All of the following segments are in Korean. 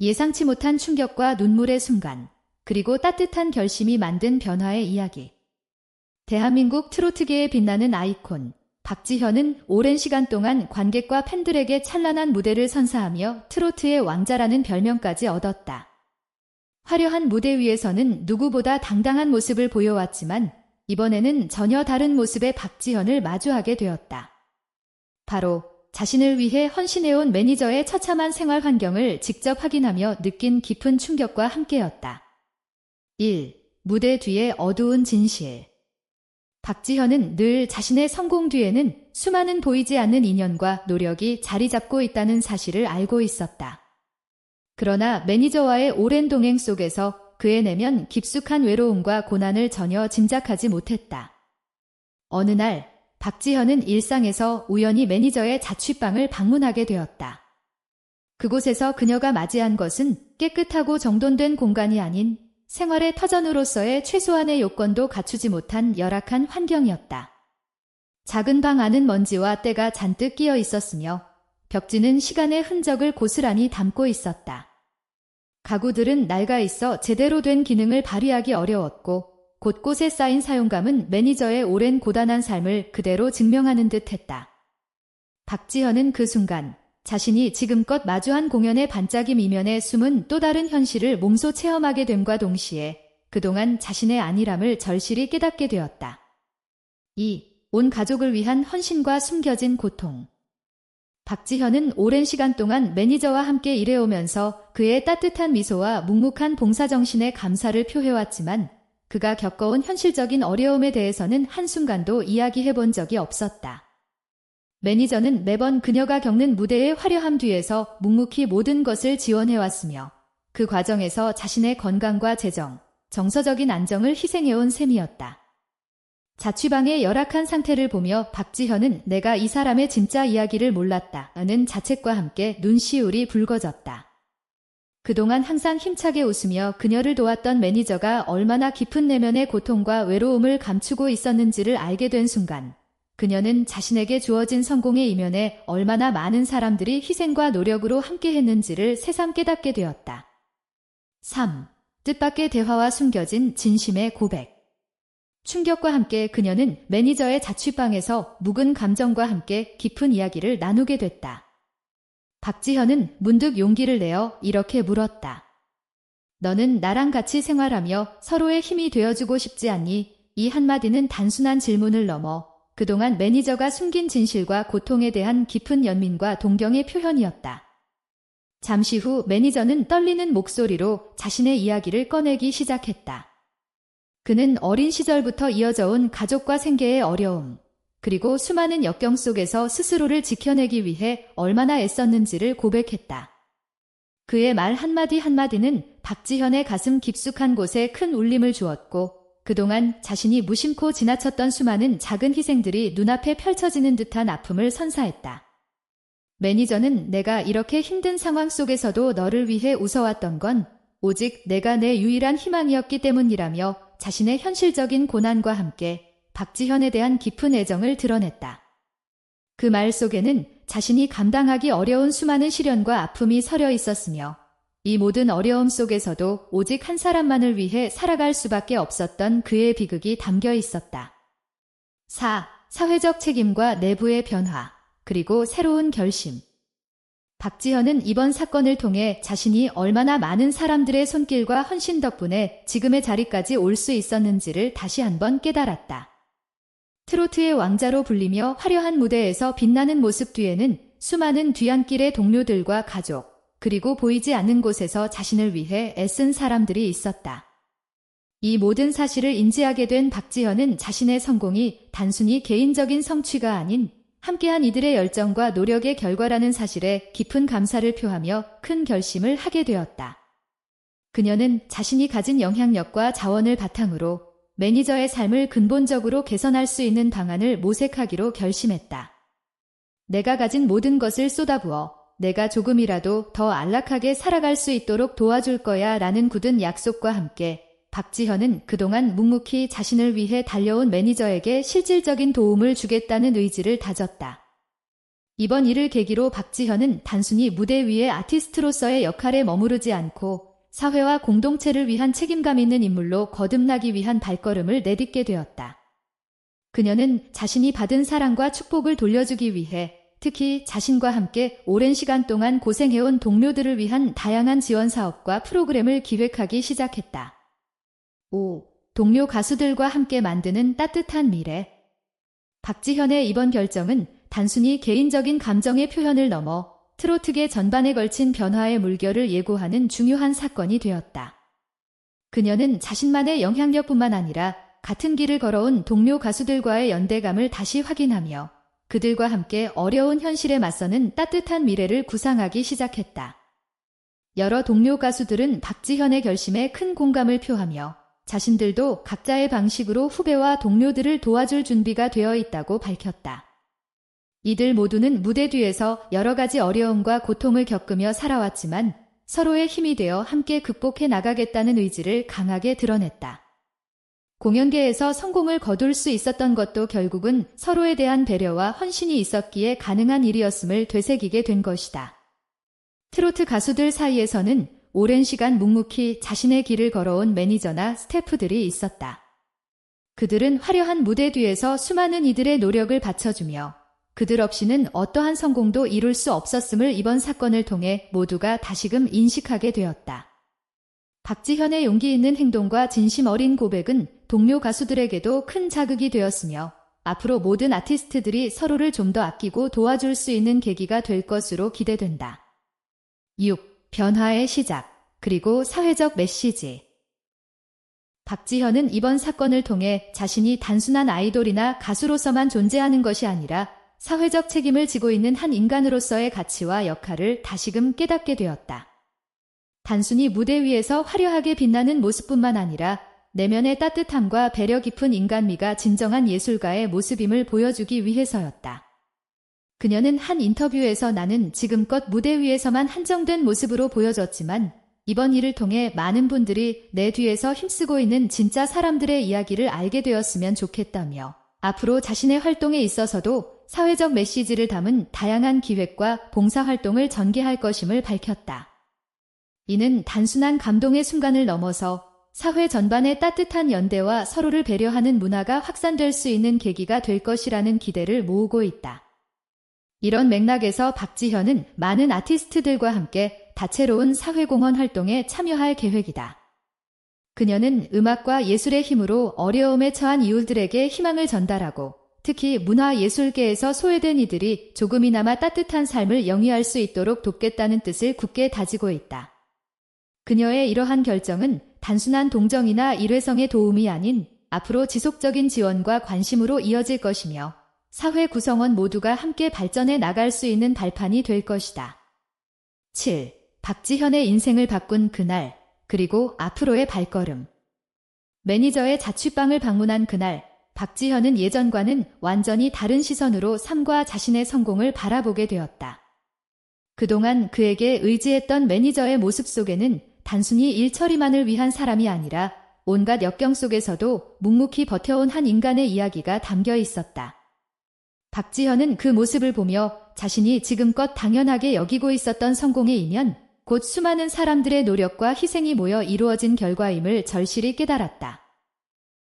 예상치 못한 충격과 눈물의 순간, 그리고 따뜻한 결심이 만든 변화의 이야기. 대한민국 트로트계에 빛나는 아이콘, 박지현은 오랜 시간 동안 관객과 팬들에게 찬란한 무대를 선사하며 트로트의 왕자라는 별명까지 얻었다. 화려한 무대 위에서는 누구보다 당당한 모습을 보여왔지만 이번에는 전혀 다른 모습의 박지현을 마주하게 되었다. 바로 자신을 위해 헌신해온 매니저의 처참한 생활 환경을 직접 확인하며 느낀 깊은 충격과 함께였다. 1. 무대 뒤의 어두운 진실. 박지현은 늘 자신의 성공 뒤에는 수많은 보이지 않는 인연과 노력이 자리 잡고 있다는 사실을 알고 있었다. 그러나 매니저와의 오랜 동행 속에서 그의 내면 깊숙한 외로움과 고난을 전혀 짐작하지 못했다. 어느 날 박지현은 일상에서 우연히 매니저의 자취방을 방문하게 되었다. 그곳에서 그녀가 맞이한 것은 깨끗하고 정돈된 공간이 아닌 생활의 터전으로서의 최소한의 요건도 갖추지 못한 열악한 환경이었다. 작은 방 안은 먼지와 때가 잔뜩 끼어 있었으며 벽지는 시간의 흔적을 고스란히 담고 있었다. 가구들은 낡아 있어 제대로 된 기능을 발휘하기 어려웠고 곳곳에 쌓인 사용감은 매니저의 오랜 고단한 삶을 그대로 증명하는 듯 했다. 박지현은 그 순간 자신이 지금껏 마주한 공연의 반짝임 이면에 숨은 또 다른 현실을 몸소 체험하게 됨과 동시에 그동안 자신의 안일함을 절실히 깨닫게 되었다. 2. 온 가족을 위한 헌신과 숨겨진 고통. 박지현은 오랜 시간 동안 매니저와 함께 일해오면서 그의 따뜻한 미소와 묵묵한 봉사정신에 감사를 표해왔지만 그가 겪어온 현실적인 어려움에 대해서는 한순간도 이야기해 본 적이 없었다. 매니저는 매번 그녀가 겪는 무대의 화려함 뒤에서 묵묵히 모든 것을 지원해왔으며 그 과정에서 자신의 건강과 재정, 정서적인 안정을 희생해온 셈이었다. 자취방의 열악한 상태를 보며 박지현은 내가 이 사람의 진짜 이야기를 몰랐다는 자책과 함께 눈시울이 붉어졌다. 그동안 항상 힘차게 웃으며 그녀를 도왔던 매니저가 얼마나 깊은 내면의 고통과 외로움을 감추고 있었는지를 알게 된 순간 그녀는 자신에게 주어진 성공의 이면에 얼마나 많은 사람들이 희생과 노력으로 함께 했는지를 새삼 깨닫게 되었다. 3. 뜻밖의 대화와 숨겨진 진심의 고백. 충격과 함께 그녀는 매니저의 자취방에서 묵은 감정과 함께 깊은 이야기를 나누게 됐다. 박지현은 문득 용기를 내어 이렇게 물었다. 너는 나랑 같이 생활하며 서로의 힘이 되어주고 싶지 않니? 이 한마디는 단순한 질문을 넘어 그동안 매니저가 숨긴 진실과 고통에 대한 깊은 연민과 동경의 표현이었다. 잠시 후 매니저는 떨리는 목소리로 자신의 이야기를 꺼내기 시작했다. 그는 어린 시절부터 이어져 온 가족과 생계의 어려움, 그리고 수많은 역경 속에서 스스로를 지켜내기 위해 얼마나 애썼는지를 고백했다. 그의 말 한마디 한마디는 박지현의 가슴 깊숙한 곳에 큰 울림을 주었고 그동안 자신이 무심코 지나쳤던 수많은 작은 희생들이 눈앞에 펼쳐지는 듯한 아픔을 선사했다. 매니저는 내가 이렇게 힘든 상황 속에서도 너를 위해 웃어왔던 건 오직 내가 내 유일한 희망이었기 때문이라며 자신의 현실적인 고난과 함께 박지현에 대한 깊은 애정을 드러냈다. 그 말 속에는 자신이 감당하기 어려운 수많은 시련과 아픔이 서려 있었으며 이 모든 어려움 속에서도 오직 한 사람만을 위해 살아갈 수밖에 없었던 그의 비극이 담겨 있었다. 4. 사회적 책임과 내부의 변화, 그리고 새로운 결심. 박지현은 이번 사건을 통해 자신이 얼마나 많은 사람들의 손길과 헌신 덕분에 지금의 자리까지 올 수 있었는지를 다시 한번 깨달았다. 트로트의 왕자로 불리며 화려한 무대에서 빛나는 모습 뒤에는 수많은 뒤안길의 동료들과 가족, 그리고 보이지 않는 곳에서 자신을 위해 애쓴 사람들이 있었다. 이 모든 사실을 인지하게 된 박지현은 자신의 성공이 단순히 개인적인 성취가 아닌 함께한 이들의 열정과 노력의 결과라는 사실에 깊은 감사를 표하며 큰 결심을 하게 되었다. 그녀는 자신이 가진 영향력과 자원을 바탕으로 매니저의 삶을 근본적으로 개선할 수 있는 방안을 모색하기로 결심했다. 내가 가진 모든 것을 쏟아부어 내가 조금이라도 더 안락하게 살아갈 수 있도록 도와줄 거야 라는 굳은 약속과 함께 박지현은 그동안 묵묵히 자신을 위해 달려온 매니저에게 실질적인 도움을 주겠다는 의지를 다졌다. 이번 일을 계기로 박지현은 단순히 무대 위의 아티스트로서의 역할에 머무르지 않고 사회와 공동체를 위한 책임감 있는 인물로 거듭나기 위한 발걸음을 내딛게 되었다. 그녀는 자신이 받은 사랑과 축복을 돌려주기 위해 특히 자신과 함께 오랜 시간 동안 고생해온 동료들을 위한 다양한 지원 사업과 프로그램을 기획하기 시작했다. 5. 동료 가수들과 함께 만드는 따뜻한 미래. 박지현의 이번 결정은 단순히 개인적인 감정의 표현을 넘어 트로트계 전반에 걸친 변화의 물결을 예고하는 중요한 사건이 되었다. 그녀는 자신만의 영향력뿐만 아니라 같은 길을 걸어온 동료 가수들과의 연대감을 다시 확인하며 그들과 함께 어려운 현실에 맞서는 따뜻한 미래를 구상하기 시작했다. 여러 동료 가수들은 박지현의 결심에 큰 공감을 표하며 자신들도 각자의 방식으로 후배와 동료들을 도와줄 준비가 되어 있다고 밝혔다. 이들 모두는 무대 뒤에서 여러 가지 어려움과 고통을 겪으며 살아왔지만 서로의 힘이 되어 함께 극복해 나가겠다는 의지를 강하게 드러냈다. 공연계에서 성공을 거둘 수 있었던 것도 결국은 서로에 대한 배려와 헌신이 있었기에 가능한 일이었음을 되새기게 된 것이다. 트로트 가수들 사이에서는 오랜 시간 묵묵히 자신의 길을 걸어온 매니저나 스태프들이 있었다. 그들은 화려한 무대 뒤에서 수많은 이들의 노력을 바쳐주며 그들 없이는 어떠한 성공도 이룰 수 없었음을 이번 사건을 통해 모두가 다시금 인식하게 되었다. 박지현의 용기 있는 행동과 진심 어린 고백은 동료 가수들에게도 큰 자극이 되었으며 앞으로 모든 아티스트들이 서로를 좀 더 아끼고 도와줄 수 있는 계기가 될 것으로 기대된다. 6. 변화의 시작, 그리고 사회적 메시지. 박지현은 이번 사건을 통해 자신이 단순한 아이돌이나 가수로서만 존재하는 것이 아니라 사회적 책임을 지고 있는 한 인간으로서의 가치와 역할을 다시금 깨닫게 되었다. 단순히 무대 위에서 화려하게 빛나는 모습뿐만 아니라 내면의 따뜻함과 배려 깊은 인간미가 진정한 예술가의 모습임을 보여주기 위해서였다. 그녀는 한 인터뷰에서 나는 지금껏 무대 위에서만 한정된 모습으로 보여졌지만 이번 일을 통해 많은 분들이 내 뒤에서 힘쓰고 있는 진짜 사람들의 이야기를 알게 되었으면 좋겠다며 앞으로 자신의 활동에 있어서도 사회적 메시지를 담은 다양한 기획과 봉사활동을 전개할 것임을 밝혔다. 이는 단순한 감동의 순간을 넘어서 사회 전반의 따뜻한 연대와 서로를 배려하는 문화가 확산될 수 있는 계기가 될 것이라는 기대를 모으고 있다. 이런 맥락에서 박지현은 많은 아티스트들과 함께 다채로운 사회공헌 활동에 참여할 계획이다. 그녀는 음악과 예술의 힘으로 어려움에 처한 이웃들에게 희망을 전달하고 특히 문화예술계에서 소외된 이들이 조금이나마 따뜻한 삶을 영위할 수 있도록 돕겠다는 뜻을 굳게 다지고 있다. 그녀의 이러한 결정은 단순한 동정이나 일회성의 도움이 아닌 앞으로 지속적인 지원과 관심으로 이어질 것이며 사회 구성원 모두가 함께 발전해 나갈 수 있는 발판이 될 것이다. 7. 박지현의 인생을 바꾼 그날, 그리고 앞으로의 발걸음. 매니저의 자취방을 방문한 그날, 박지현은 예전과는 완전히 다른 시선으로 삶과 자신의 성공을 바라보게 되었다. 그동안 그에게 의지했던 매니저의 모습 속에는 단순히 일 처리만을 위한 사람이 아니라 온갖 역경 속에서도 묵묵히 버텨온 한 인간의 이야기가 담겨 있었다. 박지현은 그 모습을 보며 자신이 지금껏 당연하게 여기고 있었던 성공의 이면 곧 수많은 사람들의 노력과 희생이 모여 이루어진 결과임을 절실히 깨달았다.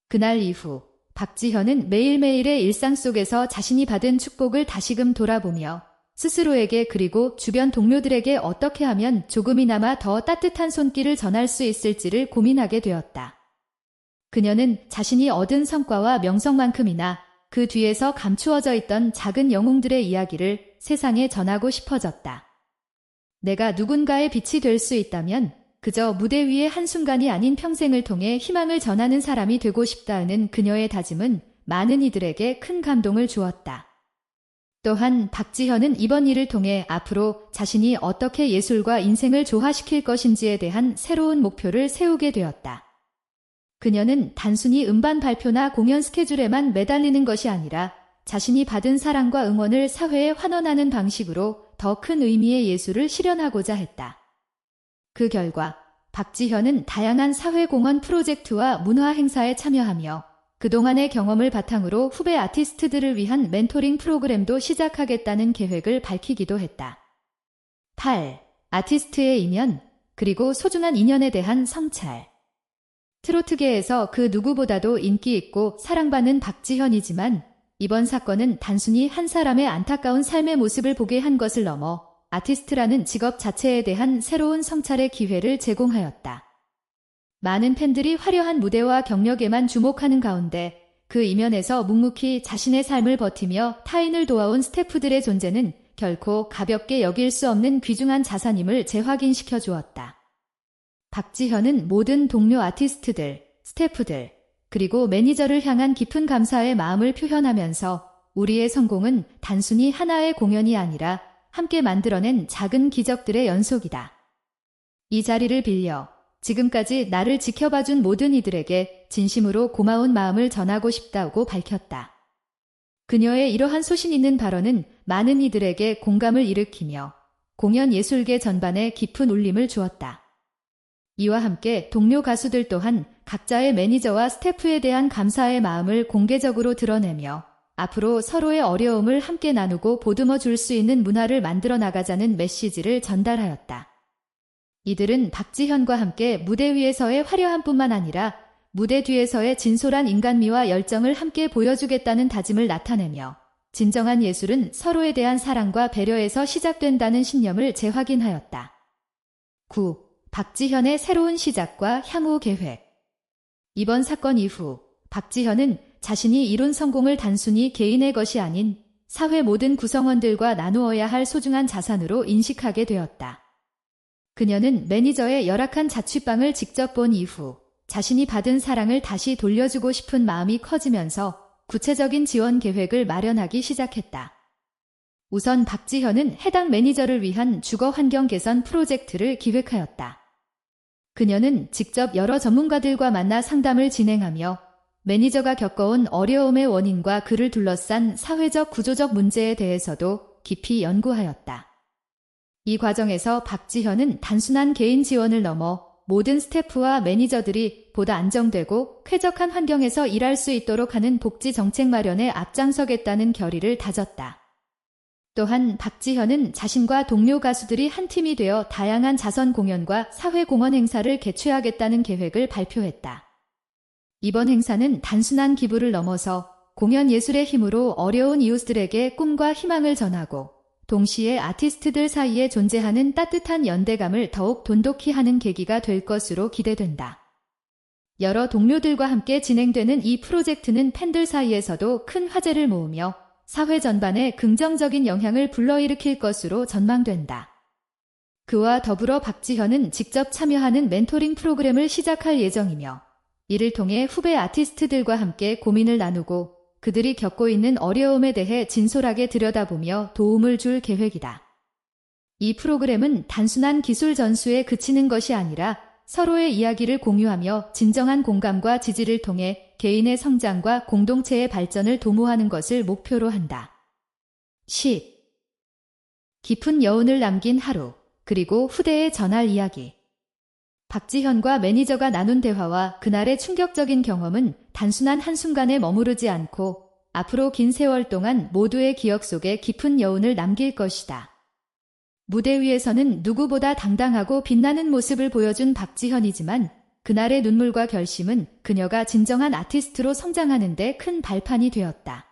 그날 이후 박지현은 매일매일의 일상 속에서 자신이 받은 축복을 다시금 돌아보며 스스로에게 그리고 주변 동료들에게 어떻게 하면 조금이나마 더 따뜻한 손길을 전할 수 있을지를 고민하게 되었다. 그녀는 자신이 얻은 성과와 명성만큼이나 그 뒤에서 감추어져 있던 작은 영웅들의 이야기를 세상에 전하고 싶어졌다. 내가 누군가의 빛이 될 수 있다면 그저 무대 위의 한순간이 아닌 평생을 통해 희망을 전하는 사람이 되고 싶다는 그녀의 다짐은 많은 이들에게 큰 감동을 주었다. 또한 박지현은 이번 일을 통해 앞으로 자신이 어떻게 예술과 인생을 조화시킬 것인지에 대한 새로운 목표를 세우게 되었다. 그녀는 단순히 음반 발표나 공연 스케줄에만 매달리는 것이 아니라 자신이 받은 사랑과 응원을 사회에 환원하는 방식으로 더 큰 의미의 예술을 실현하고자 했다. 그 결과 박지현은 다양한 사회공헌 프로젝트와 문화 행사에 참여하며 그동안의 경험을 바탕으로 후배 아티스트들을 위한 멘토링 프로그램도 시작하겠다는 계획을 밝히기도 했다. 8. 아티스트의 인연, 그리고 소중한 인연에 대한 성찰. 트로트계에서 그 누구보다도 인기 있고 사랑받는 박지현이지만 이번 사건은 단순히 한 사람의 안타까운 삶의 모습을 보게 한 것을 넘어 아티스트라는 직업 자체에 대한 새로운 성찰의 기회를 제공하였다. 많은 팬들이 화려한 무대와 경력에만 주목하는 가운데 그 이면에서 묵묵히 자신의 삶을 버티며 타인을 도와온 스태프들의 존재는 결코 가볍게 여길 수 없는 귀중한 자산임을 재확인시켜 주었다. 박지현은 모든 동료 아티스트들, 스태프들, 그리고 매니저를 향한 깊은 감사의 마음을 표현하면서 우리의 성공은 단순히 하나의 공연이 아니라 함께 만들어낸 작은 기적들의 연속이다. 이 자리를 빌려 지금까지 나를 지켜봐준 모든 이들에게 진심으로 고마운 마음을 전하고 싶다고 밝혔다. 그녀의 이러한 소신 있는 발언은 많은 이들에게 공감을 일으키며 공연 예술계 전반에 깊은 울림을 주었다. 이와 함께 동료 가수들 또한 각자의 매니저와 스태프에 대한 감사의 마음을 공개적으로 드러내며 앞으로 서로의 어려움을 함께 나누고 보듬어 줄 수 있는 문화를 만들어 나가자는 메시지를 전달하였다. 이들은 박지현과 함께 무대 위에서의 화려함뿐만 아니라 무대 뒤에서의 진솔한 인간미와 열정을 함께 보여주겠다는 다짐을 나타내며 진정한 예술은 서로에 대한 사랑과 배려에서 시작된다는 신념을 재확인하였다. 9. 박지현의 새로운 시작과 향후 계획 이번 사건 이후 박지현은 자신이 이룬 성공을 단순히 개인의 것이 아닌 사회 모든 구성원들과 나누어야 할 소중한 자산으로 인식하게 되었다. 그녀는 매니저의 열악한 자취방을 직접 본 이후 자신이 받은 사랑을 다시 돌려주고 싶은 마음이 커지면서 구체적인 지원 계획을 마련하기 시작했다. 우선 박지현은 해당 매니저를 위한 주거 환경 개선 프로젝트를 기획하였다. 그녀는 직접 여러 전문가들과 만나 상담을 진행하며 매니저가 겪어온 어려움의 원인과 그를 둘러싼 사회적 구조적 문제에 대해서도 깊이 연구하였다. 이 과정에서 박지현은 단순한 개인 지원을 넘어 모든 스태프와 매니저들이 보다 안정되고 쾌적한 환경에서 일할 수 있도록 하는 복지 정책 마련에 앞장서겠다는 결의를 다졌다. 또한 박지현은 자신과 동료 가수들이 한 팀이 되어 다양한 자선 공연과 사회 공헌 행사를 개최하겠다는 계획을 발표했다. 이번 행사는 단순한 기부를 넘어서 공연 예술의 힘으로 어려운 이웃들에게 꿈과 희망을 전하고 동시에 아티스트들 사이에 존재하는 따뜻한 연대감을 더욱 돈독히 하는 계기가 될 것으로 기대된다. 여러 동료들과 함께 진행되는 이 프로젝트는 팬들 사이에서도 큰 화제를 모으며 사회 전반에 긍정적인 영향을 불러일으킬 것으로 전망된다. 그와 더불어 박지현은 직접 참여하는 멘토링 프로그램을 시작할 예정이며 이를 통해 후배 아티스트들과 함께 고민을 나누고 그들이 겪고 있는 어려움에 대해 진솔하게 들여다보며 도움을 줄 계획이다. 이 프로그램은 단순한 기술 전수에 그치는 것이 아니라 서로의 이야기를 공유하며 진정한 공감과 지지를 통해 개인의 성장과 공동체의 발전을 도모하는 것을 목표로 한다. 10. 깊은 여운을 남긴 하루, 그리고 후대에 전할 이야기. 박지현과 매니저가 나눈 대화와 그날의 충격적인 경험은 단순한 한순간에 머무르지 않고 앞으로 긴 세월 동안 모두의 기억 속에 깊은 여운을 남길 것이다. 무대 위에서는 누구보다 당당하고 빛나는 모습을 보여준 박지현이지만 그날의 눈물과 결심은 그녀가 진정한 아티스트로 성장하는데 큰 발판이 되었다.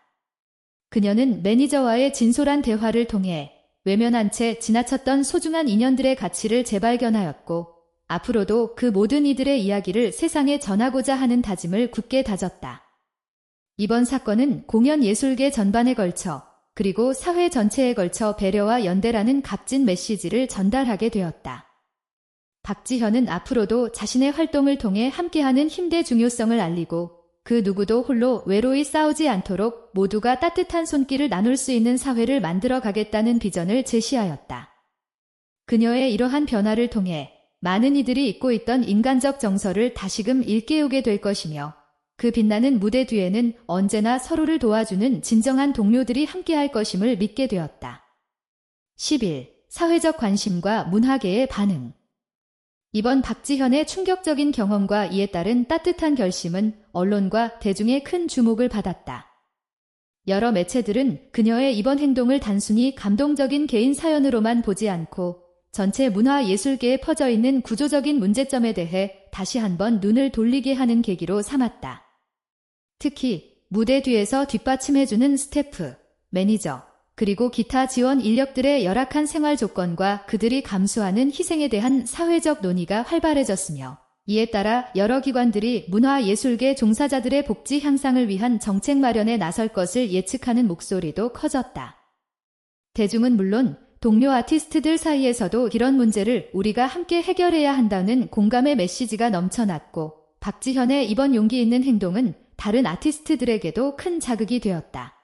그녀는 매니저와의 진솔한 대화를 통해 외면한 채 지나쳤던 소중한 인연들의 가치를 재발견하였고 앞으로도 그 모든 이들의 이야기를 세상에 전하고자 하는 다짐을 굳게 다졌다. 이번 사건은 공연 예술계 전반에 걸쳐 그리고 사회 전체에 걸쳐 배려와 연대라는 값진 메시지를 전달하게 되었다. 박지현은 앞으로도 자신의 활동을 통해 함께하는 힘대 중요성을 알리고 그 누구도 홀로 외로이 싸우지 않도록 모두가 따뜻한 손길을 나눌 수 있는 사회를 만들어 가겠다는 비전을 제시하였다. 그녀의 이러한 변화를 통해 많은 이들이 잊고 있던 인간적 정서를 다시금 일깨우게 될 것이며 그 빛나는 무대 뒤에는 언제나 서로를 도와주는 진정한 동료들이 함께할 것임을 믿게 되었다. 10일 사회적 관심과 문화계의 반응 이번 박지현의 충격적인 경험과 이에 따른 따뜻한 결심은 언론과 대중의 큰 주목을 받았다. 여러 매체들은 그녀의 이번 행동을 단순히 감동적인 개인 사연으로만 보지 않고 전체 문화 예술계에 퍼져 있는 구조적인 문제점에 대해 다시 한번 눈을 돌리게 하는 계기로 삼았다. 특히 무대 뒤에서 뒷받침해주는 스태프, 매니저, 그리고 기타 지원 인력들의 열악한 생활 조건과 그들이 감수하는 희생에 대한 사회적 논의가 활발해졌으며 이에 따라 여러 기관들이 문화예술계 종사자들의 복지 향상을 위한 정책 마련에 나설 것을 예측하는 목소리도 커졌다. 대중은 물론 동료 아티스트들 사이에서도 이런 문제를 우리가 함께 해결해야 한다는 공감의 메시지가 넘쳐났고 박지현의 이번 용기 있는 행동은 다른 아티스트들에게도 큰 자극이 되었다.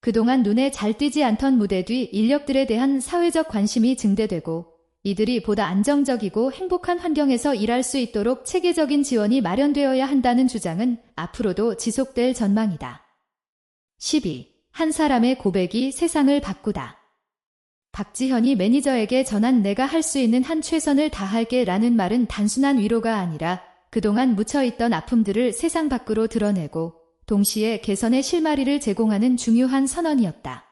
그동안 눈에 잘 띄지 않던 무대 뒤 인력들에 대한 사회적 관심이 증대되고 이들이 보다 안정적이고 행복한 환경에서 일할 수 있도록 체계적인 지원이 마련되어야 한다는 주장은 앞으로도 지속될 전망이다. 12. 한 사람의 고백이 세상을 바꾸다. 박지현이 매니저에게 전한 내가 할 수 있는 한 최선을 다할게 라는 말은 단순한 위로가 아니라 그동안 묻혀있던 아픔들을 세상 밖으로 드러내고 동시에 개선의 실마리를 제공하는 중요한 선언이었다.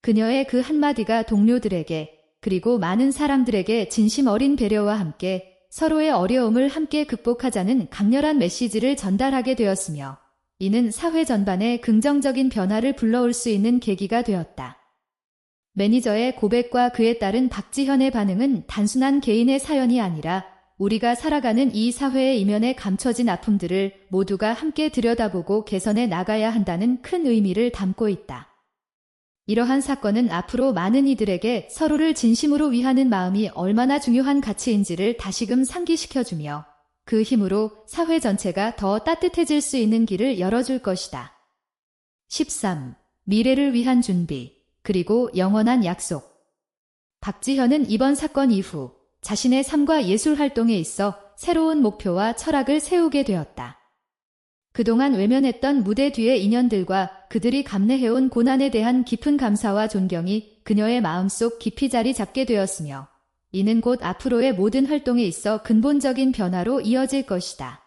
그녀의 그 한마디가 동료들에게 그리고 많은 사람들에게 진심 어린 배려와 함께 서로의 어려움을 함께 극복하자는 강렬한 메시지를 전달하게 되었으며 이는 사회 전반에 긍정적인 변화를 불러올 수 있는 계기가 되었다. 매니저의 고백과 그에 따른 박지현의 반응은 단순한 개인의 사연이 아니라 우리가 살아가는 이 사회의 이면에 감춰진 아픔들을 모두가 함께 들여다보고 개선해 나가야 한다는 큰 의미를 담고 있다. 이러한 사건은 앞으로 많은 이들에게 서로를 진심으로 위하는 마음이 얼마나 중요한 가치인지를 다시금 상기시켜주며 그 힘으로 사회 전체가 더 따뜻해질 수 있는 길을 열어줄 것이다. 13. 미래를 위한 준비, 그리고 영원한 약속. 박지현은 이번 사건 이후 자신의 삶과 예술 활동에 있어 새로운 목표와 철학을 세우게 되었다. 그동안 외면했던 무대 뒤의 인연들과 그들이 감내해온 고난에 대한 깊은 감사와 존경이 그녀의 마음속 깊이 자리 잡게 되었으며 이는 곧 앞으로의 모든 활동에 있어 근본적인 변화로 이어질 것이다.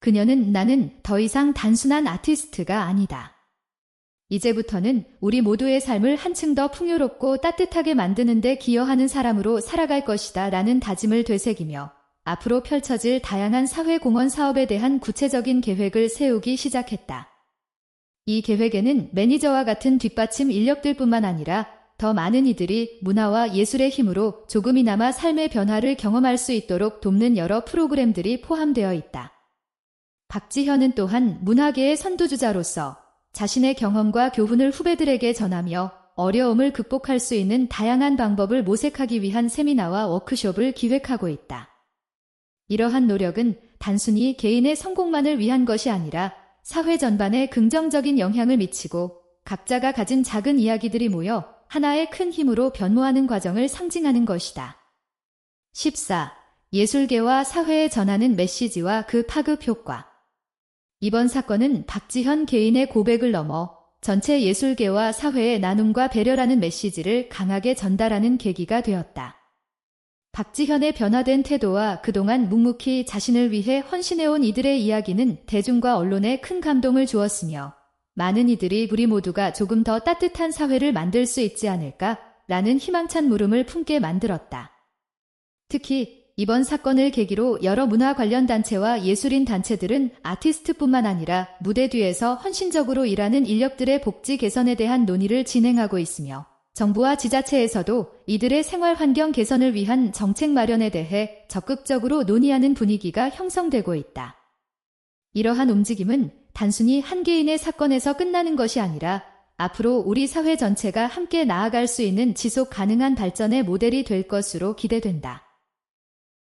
그녀는 나는 더 이상 단순한 아티스트가 아니다. 이제부터는 우리 모두의 삶을 한층 더 풍요롭고 따뜻하게 만드는 데 기여하는 사람으로 살아갈 것이다 라는 다짐을 되새기며 앞으로 펼쳐질 다양한 사회공헌 사업에 대한 구체적인 계획을 세우기 시작했다. 이 계획에는 매니저와 같은 뒷받침 인력들 뿐만 아니라 더 많은 이들이 문화와 예술의 힘으로 조금이나마 삶의 변화를 경험할 수 있도록 돕는 여러 프로그램들이 포함되어 있다. 박지현은 또한 문화계의 선두주자로서 자신의 경험과 교훈을 후배들에게 전하며 어려움을 극복할 수 있는 다양한 방법을 모색하기 위한 세미나와 워크숍을 기획하고 있다. 이러한 노력은 단순히 개인의 성공만을 위한 것이 아니라 사회 전반에 긍정적인 영향을 미치고 각자가 가진 작은 이야기들이 모여 하나의 큰 힘으로 변모하는 과정을 상징하는 것이다. 14. 예술계와 사회에 전하는 메시지와 그 파급 효과. 이번 사건은 박지현 개인의 고백을 넘어 전체 예술계와 사회의 나눔과 배려라는 메시지를 강하게 전달하는 계기가 되었다. 박지현의 변화된 태도와 그동안 묵묵히 자신을 위해 헌신해온 이들의 이야기는 대중과 언론에 큰 감동을 주었으며 많은 이들이 우리 모두가 조금 더 따뜻한 사회를 만들 수 있지 않을까 라는 희망찬 물음을 품게 만들었다. 특히 이번 사건을 계기로 여러 문화 관련 단체와 예술인 단체들은 아티스트뿐만 아니라 무대 뒤에서 헌신적으로 일하는 인력들의 복지 개선에 대한 논의를 진행하고 있으며 정부와 지자체에서도 이들의 생활 환경 개선을 위한 정책 마련에 대해 적극적으로 논의하는 분위기가 형성되고 있다. 이러한 움직임은 단순히 한 개인의 사건에서 끝나는 것이 아니라 앞으로 우리 사회 전체가 함께 나아갈 수 있는 지속 가능한 발전의 모델이 될 것으로 기대된다.